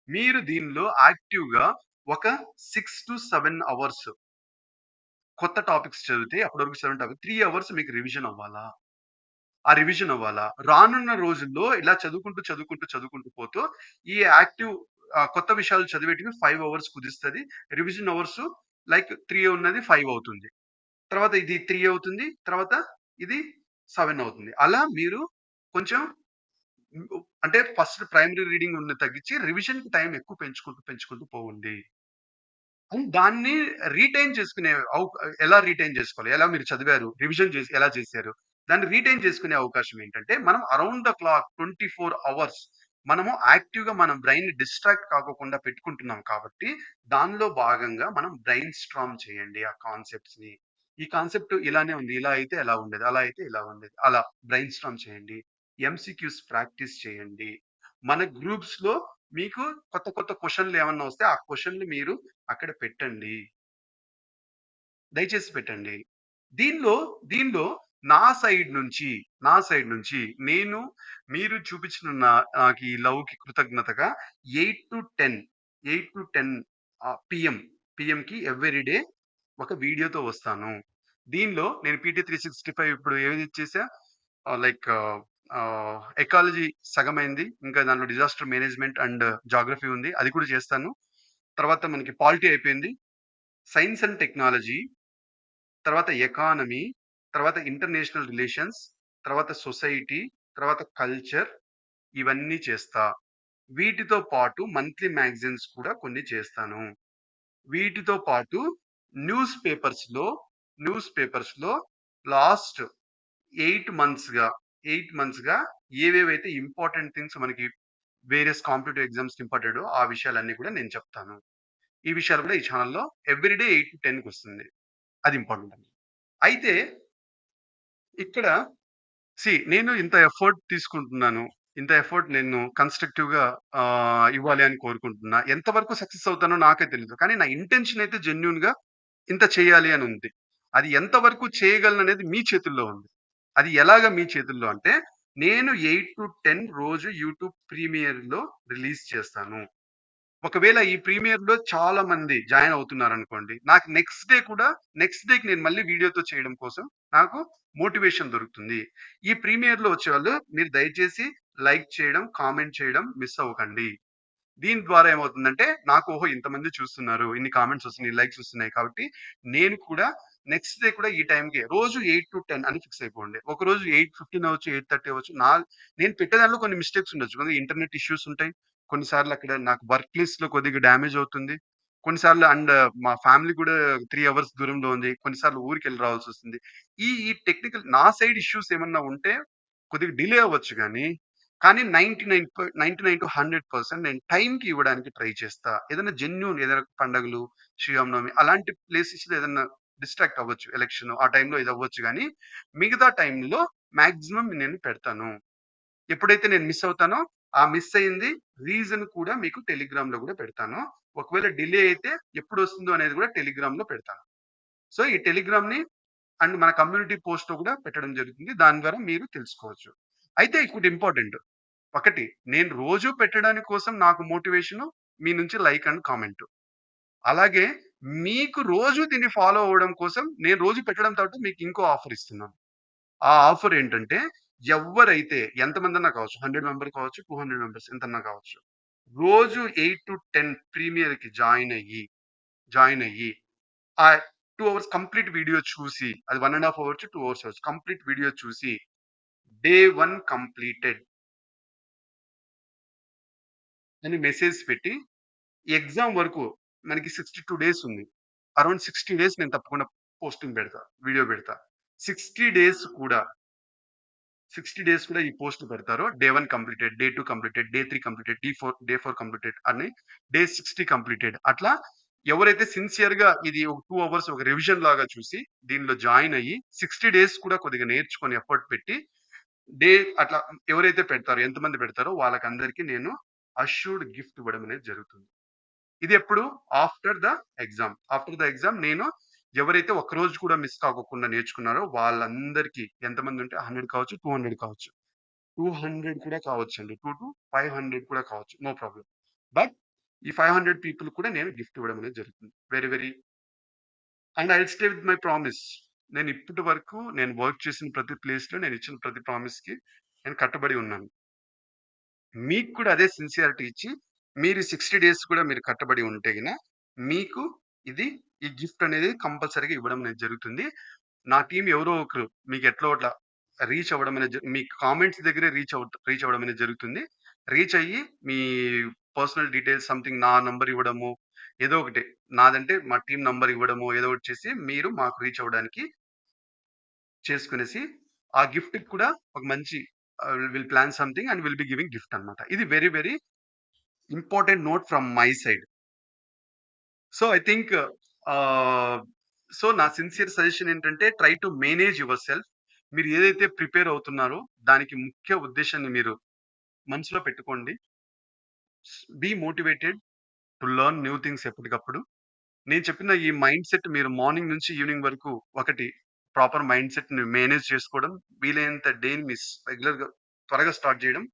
S1: మీరు దీనిలో యాక్టివ్‌గా ఒక 6-7 అవర్స్ కొత్త టాపిక్స్ చదివితే అప్పటివరకు సెవెన్ టాపిక్ త్రీ అవర్స్ మీకు రివిజన్ అవ్వాలా? ఆ రివిజన్ అవ్వాలా? రానున్న రోజుల్లో ఇలా చదువుకుంటూ, చదువుకుంటూ, చదువుకుంటూ పోతూ ఈ యాక్టివ్ కొత్త విషయాలు చదివేటికి ఫైవ్ అవర్స్ కుదిస్తుంది రివిజన్ అవర్స్ లైక్ త్రీ ఉన్నది ఫైవ్ అవుతుంది. తర్వాత ఇది త్రీ అవుతుంది. తర్వాత ఇది సెవెన్ అవుతుంది. అలా మీరు కొంచెం అంటే ఫస్ట్ ప్రైమరీ రీడింగ్ ఉన్న తగ్గించి రివిజన్‌కి టైం ఎక్కువ పెంచుకుంటూ, పెంచుకుంటూ పోవండి. అండ్ దాన్ని రీటైన్ చేసుకునే ఎలా రీటైన్ చేసుకోవాలి? ఎలా మీరు చదివారు? రివిజన్ చేసి ఎలా చేశారు? దాన్ని రీటైన్ చేసుకునే అవకాశం ఏంటంటే, మనం అరౌండ్ ద క్లాక్ 24 అవర్స్ మనము యాక్టివ్‌గా మన బ్రెయిన్ డిస్ట్రాక్ట్ కాకుండా పెట్టుకుంటున్నాం కాబట్టి, దానిలో భాగంగా మనం బ్రెయిన్ స్ట్రామ్ చేయండి ఆ కాన్సెప్ట్స్‌ని. ఈ కాన్సెప్ట్ ఇలానే ఉంది. ఇలా అయితే ఎలా ఉండేది? అలా అయితే ఇలా ఉండేది. అలా బ్రెయిన్ స్ట్రామ్ చేయండి. ఎంసీక్యూస్ ప్రాక్టీస్ చేయండి. మన గ్రూప్స్‌లో మీకు కొత్త, కొత్త క్వశ్చన్లు ఏమన్నా వస్తే ఆ క్వశ్చన్లు మీరు అక్కడ పెట్టండి. దయచేసి పెట్టండి. దీనిలో, దీనిలో నా సైడ్ నుంచి, నా సైడ్ నుంచి నేను మీరు చూపించిన నాకు ఈ లవ్‌కి కృతజ్ఞతగా eight to ten eight to ten PM, పిఎంకి every day ఒక వీడియోతో వస్తాను. దీనిలో నేను పీటీ 365 ఇప్పుడు ఏది చేశా లైక్ ఎకాలజీ సగమైంది. ఇంకా దానిలో డిజాస్టర్ మేనేజ్మెంట్ అండ్ జాగ్రఫీ ఉంది. అది కూడా చేస్తాను. తర్వాత మనకి పాలిటీ అయిపోయింది. సైన్స్ అండ్ టెక్నాలజీ, తర్వాత ఎకానమీ, తర్వాత ఇంటర్నేషనల్ రిలేషన్స్, తర్వాత సొసైటీ, తర్వాత కల్చర్ ఇవన్నీ చేస్తా. వీటితో పాటు మంత్లీ మ్యాగజైన్స్ కూడా కొన్ని చేస్తాను. వీటితో పాటు న్యూస్ పేపర్స్‌లో, న్యూస్ పేపర్స్‌లో లాస్ట్ ఎయిట్ మంత్స్‌గా, ఎయిట్ మంత్స్‌గా ఏవేవైతే ఇంపార్టెంట్ థింగ్స్ మనకి వేరియస్ కాంపిటేటివ్ ఎగ్జామ్స్ ఇంపార్టెంటో ఆ విషయాలన్నీ కూడా నేను చెప్తాను. ఈ విషయాలు కూడా ఈ ఛానల్లో ఎవ్రీ డే 8-10కి వస్తుంది. అది ఇంపార్టెంట్ అండి. అయితే ఇక్కడ సి నేను ఇంత ఎఫర్ట్ తీసుకుంటున్నాను. ఇంత ఎఫర్ట్ నేను కన్‌స్ట్రక్టివ్‌గా ఇవ్వాలి అని కోరుకుంటున్నా. ఎంతవరకు సక్సెస్ అవుతానో నాకే తెలియదు కానీ నా ఇంటెన్షన్ అయితే జెన్యున్గా ఇంత చేయాలి అని ఉంది. అది ఎంతవరకు చేయగలను అనేది మీ చేతుల్లో ఉంది. అది ఎలాగా మీ చేతుల్లో అంటే నేను 8-10 రోజు యూట్యూబ్ ప్రీమియర్‌లో రిలీజ్ చేస్తాను. ఒకవేళ ఈ ప్రీమియర్‌లో చాలా మంది జాయిన్ అవుతున్నారు అనుకోండి నాకు నెక్స్ట్ డే కూడా నెక్స్ట్ డేకి నేను మళ్ళీ వీడియోతో చేయడం కోసం నాకు మోటివేషన్ దొరుకుతుంది. ఈ ప్రీమియర్‌లో వచ్చేవాళ్ళు మీరు దయచేసి లైక్ చేయడం, కామెంట్ చేయడం మిస్ అవ్వకండి. దీని ద్వారా ఏమవుతుందంటే నాకు ఓహో! ఇంతమంది చూస్తున్నారు. ఇన్ని కామెంట్స్ వస్తున్నాయి, లైక్స్ వస్తున్నాయి కాబట్టి నేను కూడా నెక్స్ట్ డే కూడా ఈ టైంకి రోజు 8-10 అని ఫిక్స్ అయిపోండి. ఒకరోజు 8:15 అవ్వచ్చు, 8:30 అవ్వచ్చు. నా నేను పెట్టే దానిలో కొన్ని మిస్టేక్స్ ఉండొచ్చు. కొన్ని ఇంటర్నెట్ ఇష్యూస్ ఉంటాయి. కొన్నిసార్లు అక్కడ నాకు వర్క్ ప్లేస్‌లో కొద్దిగా డ్యామేజ్ అవుతుంది. కొన్నిసార్లు అండ్ మా ఫ్యామిలీ కూడా త్రీ అవర్స్ దూరంలో ఉంది. కొన్నిసార్లు ఊరికెళ్ళి రావాల్సొస్తుంది. ఈ ఈ టెక్నికల్ నా సైడ్ ఇష్యూస్ ఏమన్నా ఉంటే కొద్దిగా డిలే అవ్వచ్చు కానీ కానీ ninety nine ninety nine to hundred percent నేను టైంకి ఇవ్వడానికి ట్రై చేస్తా. ఏదైనా జెన్యున్ ఏదైనా పండుగలు శ్రీరామనవమి అలాంటి ప్లేసెస్‌లో ఏదైనా డిస్ట్రాక్ట్ అవ్వచ్చు. ఎలక్షన్ ఆ టైంలో ఇది అవ్వచ్చు కానీ మిగతా టైంలో మాక్సిమం నేను పెడతాను. ఎప్పుడైతే నేను మిస్ అవుతానో, ఆ మిస్ అయింది రీజన్ కూడా మీకు టెలిగ్రామ్‌లో కూడా పెడతాను. ఒకవేళ డిలే అయితే ఎప్పుడు వస్తుందో అనేది గూడా టెలిగ్రామ్‌లో పెడతాను. సో, ఈ టెలిగ్రామ్‌ని అండ్ మన కమ్యూనిటీ పోస్ట్‌లో కూడా పెట్టడం జరుగుతుంది. దాని ద్వారా మీరు తెలుసుకోవచ్చు. అయితే ఇక్కడ ఇంపార్టెంట్. ఒకటి నేను రోజు పెట్టడానికి కోసం నాకు మోటివేషను మీ నుంచి లైక్ అండ్ కామెంట్. అలాగే మీకు రోజు దీన్ని ఫాలో అవ్వడం కోసం నేను రోజు పెట్టడం తోట మీకు ఇంకో ఆఫర్ ఇస్తున్నాను. ఆ ఆఫర్ ఏంటంటే ఎవ్వరైతే ఎంతమందన్నా కావచ్చు. 100 మెంబర్ కావచ్చు, 200 మెంబర్స్ ఎంతన్నా కావచ్చు. రోజు 8-10 ప్రీమియర్‌కి జాయిన్ అయ్యి, జాయిన్ అయ్యి ఆ టూ అవర్స్ కంప్లీట్ వీడియో చూసి అది one and half hours two hours hours complete video చూసి డే వన్ కంప్లీటెడ్ అని మెసేజ్ పెట్టి ఎగ్జామ్ వరకు మనకి 62 డేస్ ఉంది. అరౌండ్ 60 డేస్ నేను తప్పకుండా పోస్టింగ్ పెడతా. వీడియో పెడతా. 60 డేస్ కూడా 60 డేస్ కూడా ఈ పోస్ట్ పెడతారు. Day one completed, day two completed, day three completed, day four day four completed అని డే 60 కంప్లీటెడ్. అట్లా ఎవరైతే సిన్సియర్‌గా ఇది ఒక టూ అవర్స్ ఒక రివిజన్ లాగా చూసి దీనిలో జాయిన్ అయ్యి 60 డేస్ కూడా కొద్దిగా నేర్చుకొని ఎఫర్ట్ పెట్టి డే అట్లా ఎవరైతే పెడతారో ఎంతమంది పెడతారో వాళ్ళకందరికీ నేను అష్యూర్డ్ గిఫ్ట్ ఇవ్వడం అనేది జరుగుతుంది. ఇది ఎప్పుడు? After the exam. After the exam నేను ఎవరైతే ఒక్కరోజు కూడా మిస్ కాకోకుండా నేర్చుకున్నారో వాళ్ళందరికీ ఎంతమంది ఉంటే 100 కావచ్చు, 200 కావచ్చు. 200 కూడా కావచ్చు అండి టూ టు ఫైవ్ హండ్రెడ్ కూడా కావచ్చు. నో ప్రాబ్లం బట్ ఈ 500 పీపుల్ కూడా నేను గిఫ్ట్ ఇవ్వడం అనేది జరుగుతుంది. Very very and I stay with my promise. నేను ఇప్పటి వరకు నేను వర్క్ చేసిన ప్రతి ప్లేస్‌లో నేను ఇచ్చిన ప్రతి ప్రామిస్‌కి నేను కట్టుబడి ఉన్నాను. మీకు కూడా అదే సిన్సియారిటీ ఇచ్చి మీరు 60 డేస్ కూడా మీరు కట్టబడి ఉంటే గిన మీకు ఇది ఈ గిఫ్ట్ అనేది కంపల్సరీగా ఇవ్వడం అనేది జరుగుతుంది. నా టీమ్ ఎవరో ఒకరు మీకు ఎట్లా అట్లా రీచ్ అవ్వడం అనేది జ మీ కామెంట్స్ దగ్గరే రీచ్ అవుట్ రీచ్ అవ్వడం అనేది జరుగుతుంది. రీచ్ అయ్యి మీ పర్సనల్ డీటెయిల్స్ సంథింగ్ నా నంబర్ ఇవ్వడము, ఏదో ఒకటి నాదంటే మా టీమ్ నంబర్ ఇవ్వడము ఏదో ఒకటి చేసి మీరు మాకు రీచ్ అవ్వడానికి చేసుకునేసి ఆ గిఫ్ట్‌కి కూడా ఒక మంచి ఆహ్, will plan something and will be giving gift అన్నమాట. ఇది very very important note from my side. So, I think so, నా సిన్సియర్ సజెషన్ ఏంటంటే try to manage yourself. మీరు ఏదైతే ప్రిపేర్ అవుతున్నారో దానికి ముఖ్య ఉద్దేశాన్ని మీరు మనసులో పెట్టుకోండి. Be motivated to learn new things ఎప్పటికప్పుడు. నేను చెప్పిన ఈ మైండ్ సెట్ మీరు మార్నింగ్ నుంచి ఈవినింగ్ వరకు ఒకటి ప్రాపర్ మైండ్ సెట్‌ని మేనేజ్ చేసుకోవడం. వీలైనంత డేని మిస్ రెగ్యులర్‌గా త్వరగా స్టార్ట్ చేయడం.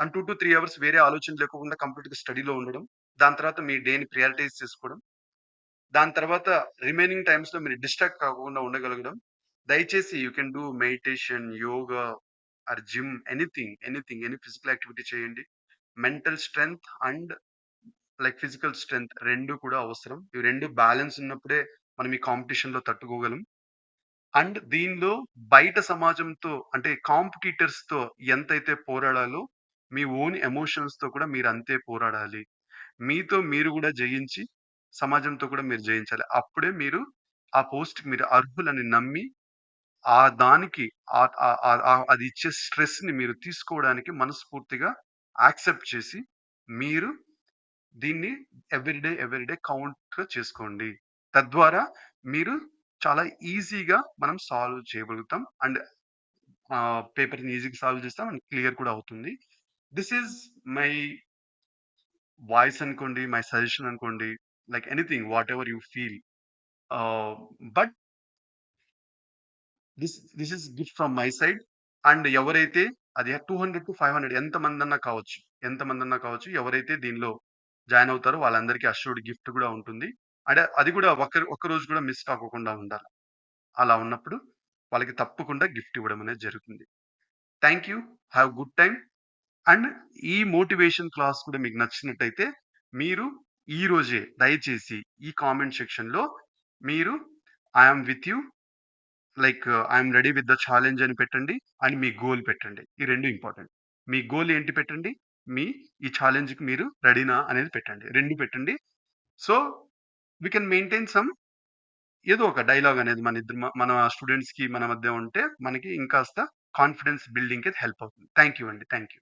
S1: అండ్ 2-3 అవర్స్ వేరే ఆలోచన లేకుండా కంప్లీట్‌గా స్టడీలో ఉండడం. దాని తర్వాత మీ డేని ప్రియారిటైజ్ చేసుకోవడం. దాని తర్వాత రిమైనింగ్ టైమ్స్‌లో మీరు డిస్ట్రాక్ట్ కాకుండా ఉండగలగడం. దయచేసి you can do meditation, yoga or gym anything, anything any physical activity చేయండి. Mental strength and like physical strength రెండు కూడా అవసరం. ఇవి రెండు బ్యాలెన్స్ ఉన్నప్పుడే మనం ఈ కాంపిటీషన్‌లో తట్టుకోగలం. అండ్ దీనిలో బయట సమాజంతో అంటే కాంపిటీటర్స్‌తో ఎంతైతే పోరాడాలో మీ ఓన్ ఎమోషన్స్‌తో కూడా మీరు అంతే పోరాడాలి. మీతో మీరు కూడా జయించి సమాజంతో కూడా మీరు జయించాలి. అప్పుడే మీరు ఆ పోస్ట్ మీరు అర్హులని నమ్మి ఆ దానికి అది ఇచ్చే స్ట్రెస్‌ని మీరు తీసుకోవడానికి మనస్ఫూర్తిగా యాక్సెప్ట్ చేసి మీరు దీన్ని ఎవ్రీడే ఎవ్రీడే డే కౌంట్‌గా చేసుకోండి. తద్వారా మీరు చాలా ఈజీగా మనం సాల్వ్ చేయగలుగుతాం. అండ్ పేపర్‌ని ఈజీగా సాల్వ్ చేస్తాం అండ్ క్లియర్ కూడా అవుతుంది. దిస్ ఈజ్ మై వాయిస్ అనుకోండి, మై సజెషన్ అనుకోండి. Like anything whatever you feel. But this this is gift from my side. And ఎవరైతే అది 200-500 ఎంతమందన్నా కావచ్చు. ఎంతమందన్నా కావచ్చు. ఎవరైతే దీనిలో జాయిన్ అవుతారో వాళ్ళందరికీ అష్యూర్డ్ గిఫ్ట్ కూడా ఉంటుంది. అంటే అది కూడా ఒక్క ఒక్కరోజు కూడా మిస్ కాకోకుండా ఉండాలి. అలా ఉన్నప్పుడు వాళ్ళకి తప్పకుండా గిఫ్ట్ ఇవ్వడం అనేది జరుగుతుంది. Thank you. Have good time and ఈ మోటివేషన్ క్లాస్ కూడా మీకు నచ్చినట్టయితే మీరు ఈ రోజే దయచేసి ఈ కామెంట్ సెక్షన్‌లో మీరు I'm with you. Like I'm ready with the challenge అని పెట్టండి. అండ్ మీ గోల్ పెట్టండి. ఈ రెండు ఇంపార్టెంట్. మీ గోల్ ఏంటి పెట్టండి. మీ ఈ ఛాలెంజ్‌కి మీరు రెడీనా అనేది పెట్టండి. రెండు పెట్టండి. So, we can maintain some ఏదో ఒక డైలాగ్ అనేది మన ఇద్దరు మన స్టూడెంట్స్‌కి మన మధ్య ఉంటే మనకి ఇంకాస్త కాన్ఫిడెన్స్ బిల్డింగ్‌కి హెల్ప్ అవుతుంది. థ్యాంక్ యూ అండి. Thank you.